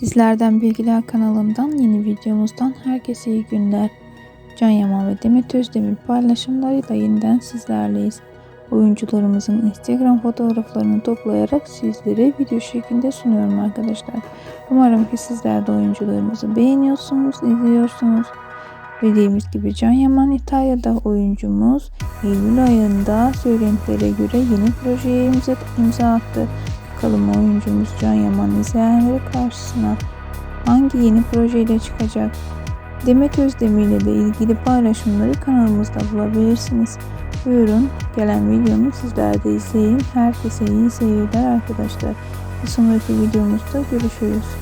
Dizlerden Bilgiler kanalından yeni videomuzdan herkese iyi günler. Can Yaman ve Demet Özdemir paylaşımlarıyla yeniden sizlerleyiz. Oyuncularımızın Instagram fotoğraflarını toplayarak sizlere video şeklinde sunuyorum arkadaşlar. Umarım ki sizler de oyuncularımızı beğeniyorsunuz, izliyorsunuz. Bildiğimiz gibi Can Yaman İtalya'da oyuncumuz Eylül ayında söylentilere göre yeni projeye imza, imza attı. Bakalım oyuncumuz Can Yaman izleyenleri karşısına hangi yeni projeyle çıkacak? Demet Özdemir ile de ilgili paylaşımları kanalımızda bulabilirsiniz. Buyurun gelen videomu sizler de izleyin. Herkese iyi seyirler arkadaşlar. Bir sonraki videomuzda görüşürüz.